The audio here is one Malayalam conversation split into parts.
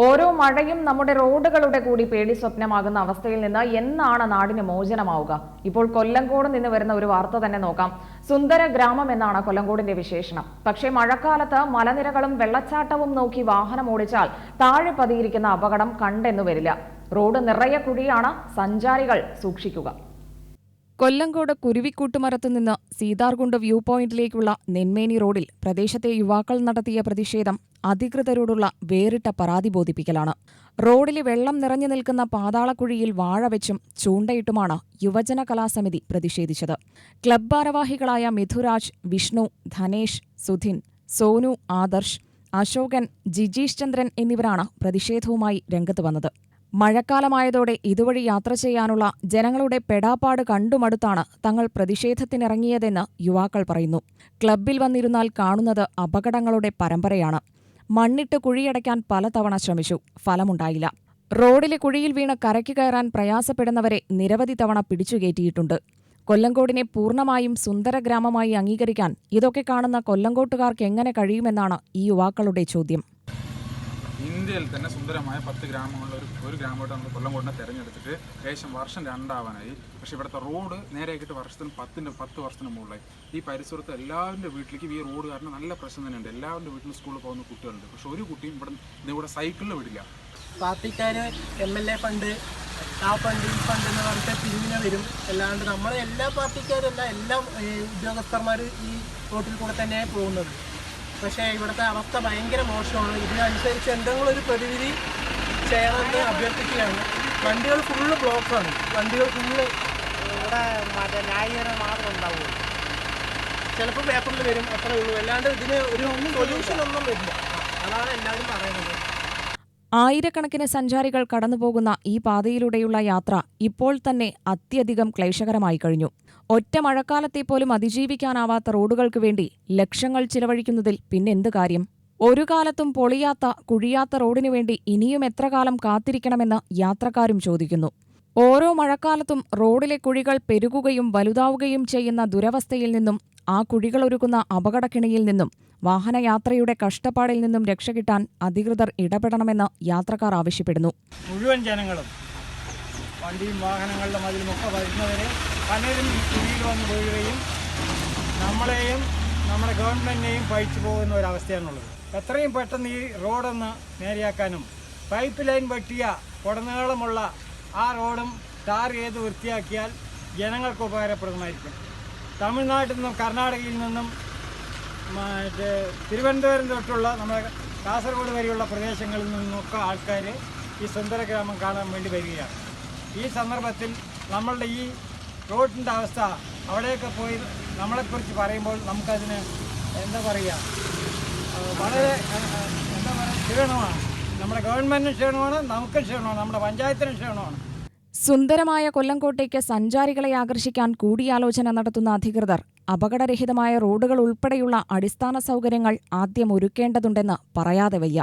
ഓരോ മഴയും നമ്മുടെ റോഡുകളുടെ കൂടി പേടി സ്വപ്നമാകുന്ന അവസ്ഥയിൽ നിന്ന് എന്നാണ് നാടിന് മോചനമാവുക? ഇപ്പോൾ കൊല്ലംകോട് നിന്ന് വരുന്ന ഒരു വാർത്ത തന്നെ നോക്കാം. സുന്ദര ഗ്രാമം എന്നാണ് കൊല്ലങ്കോടിന്റെ വിശേഷണം. പക്ഷേ മഴക്കാലത്ത് മലനിരകളും വെള്ളച്ചാട്ടവും നോക്കി വാഹനം ഓടിച്ചാൽ താഴെ പതിയിരിക്കുന്ന അപകടം കണ്ടെന്നു വരില്ല. റോഡ് നിറയെ കുഴിയാണ് സഞ്ചാരികൾ സൂക്ഷിക്കുക. കൊല്ലങ്കോട് കുരുവിക്കൂട്ടുമരത്തു നിന്ന് സീതാർകുണ്ട് വ്യൂ പോയിന്റിലേക്കുള്ള നെന്മേനി റോഡിൽ പ്രദേശത്തെ യുവാക്കൾ നടത്തിയ പ്രതിഷേധം അധികൃതരോടുള്ള വേറിട്ട പരാതി ബോധിപ്പിക്കലാണ്. റോഡിൽ വെള്ളം നിറഞ്ഞു നിൽക്കുന്ന പാതാളക്കുഴിയിൽ വാഴ വെച്ചും ചൂണ്ടയിട്ടുമാണ് യുവജന കലാസമിതി പ്രതിഷേധിച്ചത്. ക്ലബ് ഭാരവാഹികളായ മിഥുരാജ് വിഷ്ണു ധനേഷ് സുധിൻ സോനു ആദർശ് അശോകൻ ജിജീഷ് ചന്ദ്രൻ എന്നിവരാണ് പ്രതിഷേധവുമായി രംഗത്ത് വന്നത്. മഴക്കാലമായതോടെ ഇതുവഴി യാത്ര ചെയ്യാനുള്ള ജനങ്ങളുടെ പെടാപ്പാട് കണ്ടുമടുത്താണ് തങ്ങൾ പ്രതിഷേധത്തിനിറങ്ങിയതെന്ന് യുവാക്കൾ പറയുന്നു. ക്ലബ്ബിൽ വന്നിരുന്നാൽ കാണുന്നത് അപകടങ്ങളുടെ പരമ്പരയാണ്. മണ്ണിട്ട് കുഴിയടയ്ക്കാൻ പലതവണ ശ്രമിച്ചു. ഫലമുണ്ടായില്ല. റോഡിലെ കുഴിയിൽ വീണ് കരയ്ക്ക് കയറാൻ പ്രയാസപ്പെടുന്നവരെ നിരവധി തവണ പിടിച്ചുകയറ്റിയിട്ടുണ്ട് കൊല്ലങ്കോടിനെ പൂർണമായും സുന്ദര ഗ്രാമമായി അംഗീകരിക്കാൻ ഇതൊക്കെ കാണുന്ന കൊല്ലങ്കോട്ടുകാർക്ക് എങ്ങനെ കഴിയുമെന്നാണ് ഈ യുവാക്കളുടെ ചോദ്യം. ഇന്ത്യയിൽ തന്നെ സുന്ദരമായ പത്ത് ഗ്രാമങ്ങളിൽ ഒരു ഒരു ഗ്രാമമായിട്ട് നമ്മൾ കൊല്ലംകോടിനെ തിരഞ്ഞെടുത്തിട്ട് ഏകദേശം വർഷം രണ്ടാവാനായി. പക്ഷേ ഇവിടുത്തെ റോഡ് നേരെയാക്കിയിട്ട് വർഷത്തിന് പത്തിന്റെ പത്ത് വർഷത്തിന് മുകളിലായി. ഈ പരിസരത്ത് എല്ലാവരുടെ വീട്ടിലേക്കും ഈ റോഡ് കാരണം നല്ല പ്രശ്നം തന്നെയുണ്ട്. എല്ലാവരുടെ വീട്ടിലും സ്കൂളിൽ പോകുന്ന കുട്ടികളുണ്ട്. പക്ഷെ ഒരു കുട്ടിയും ഇവിടെ ഇവിടെ സൈക്കിളിൽ വിടില്ല. പാർട്ടിക്കാർ എം എൽ എ ഫണ്ട് ആ ഫണ്ട് ഈ ഫണ്ട് എന്ന് പറഞ്ഞിട്ട് പിന്നെ വരും. അല്ലാണ്ട് നമ്മളെ എല്ലാ പാർട്ടിക്കാരും എല്ലാ ഉദ്യോഗസ്ഥന്മാർ ഈ റോട്ടിൽ കൂടെ തന്നെയാണ് പോകുന്നത്. പക്ഷേ ഇവിടുത്തെ അവസ്ഥ ഭയങ്കര മോശമാണ്. ഇതിനനുസരിച്ച് എന്തെങ്കിലും ഒരു പ്രതിവിധി ചെയ്യണമെന്ന് അഭ്യർത്ഥിക്കുകയാണ്. വണ്ടികൾ ഫുള്ള് ബ്ലോക്കാണ് വണ്ടികൾ ഫുള്ള് ഇവിടെ മറ്റേ ന്യായീകരണം മാത്രം ഉണ്ടാവുള്ളൂ. ചിലപ്പോൾ പേപ്പറിൽ വരും. അത്രേ ഉള്ളൂ. അല്ലാണ്ട് ഇതിന് ഒരു സൊല്യൂഷൻ ഒന്നും വരില്ല. അതാണ് എല്ലാവരും പറയുന്നത്. ആയിരക്കണക്കിന് സഞ്ചാരികൾ കടന്നുപോകുന്ന ഈ പാതയിലൂടെയുള്ള യാത്ര ഇപ്പോൾ തന്നെ അത്യധികം ക്ലേശകരമായി കഴിഞ്ഞു. ഒറ്റ മഴക്കാലത്തെ പോലും അതിജീവിക്കാനാവാത്ത റോഡുകൾക്ക് വേണ്ടി ലക്ഷങ്ങൾ ചിലവഴിക്കുന്നതിൽ പിന്നെന്ത് കാര്യം? ഒരു കാലത്തും പൊളിയാത്ത കുഴിയാത്ത റോഡിനു വേണ്ടി ഇനിയും എത്ര കാലം കാത്തിരിക്കണമെന്ന് യാത്രക്കാരും ചോദിക്കുന്നു. ഓരോ മഴക്കാലത്തും റോഡിലെ കുഴികൾ പെരുകുകയും വലുതാവുകയും ചെയ്യുന്ന ദുരവസ്ഥയിൽ നിന്നും ആ കുഴികളൊരുക്കുന്ന അപകടക്കിണിയിൽ നിന്നും വാഹനയാത്രയുടെ കഷ്ടപ്പാടിൽ നിന്നും രക്ഷ കിട്ടാൻ അധികൃതർ ഇടപെടണമെന്ന് യാത്രക്കാർ ആവശ്യപ്പെടുന്നു. മുഴുവൻ ജനങ്ങളും വണ്ടിയും വാഹനങ്ങളിലും അതിലുമൊക്കെ വരുന്നവരെ പലരും ഈ കുഴിയിൽ വന്ന് വീഴുകയും നമ്മളെയും നമ്മുടെ ഗവൺമെന്റിനെയും പഴിച്ചു പോകുന്ന ഒരവസ്ഥയാണുള്ളത് എത്രയും പെട്ടെന്ന് ഈ റോഡൊന്ന് നേരെയാക്കാനും പൈപ്പ് ലൈൻ വെട്ടിയ കുടനീളമുള്ള ആ റോഡും ടാർ ചെയ്ത് വൃത്തിയാക്കിയാൽ ജനങ്ങൾക്ക് ഉപകാരപ്രദമായിരിക്കും. തമിഴ്നാട്ടിൽ നിന്നും കർണാടകയിൽ നിന്നും മറ്റേ തിരുവനന്തപുരം തൊട്ടുള്ള നമ്മുടെ കാസർഗോഡ് വരെയുള്ള പ്രദേശങ്ങളിൽ നിന്നൊക്കെ ആൾക്കാർ ഈ സുന്ദര ഗ്രാമം കാണാൻ വേണ്ടി വരികയാണ്. ഈ സന്ദർഭത്തിൽ നമ്മളുടെ ഈ റോഡിന്റെ അവസ്ഥ അവിടെയൊക്കെ പോയി നമ്മളെക്കുറിച്ച് പറയുമ്പോൾ നമുക്കതിന് എന്താ പറയുക വളരെ എന്താ പറയുക ക്ഷീണമാണ്. നമ്മുടെ ഗവൺമെന്റിനും ക്ഷീണമാണ് നമുക്കും ക്ഷീണമാണ് നമ്മുടെ പഞ്ചായത്തിനും ക്ഷീണമാണ്. സുന്ദരമായ കൊല്ലംകോട്ടേക്ക് സഞ്ചാരികളെ ആകർഷിക്കാൻ കൂടിയാലോചന നടത്തുന്ന അധികൃതർ അപകടരഹിതമായ റോഡുകൾ ഉൾപ്പെടെയുള്ള അടിസ്ഥാന സൗകര്യങ്ങൾ ആദ്യം ഒരുക്കേണ്ടതുണ്ടെന്ന് പറയാതെ വയ്യ.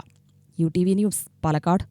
U T V news Palakkad.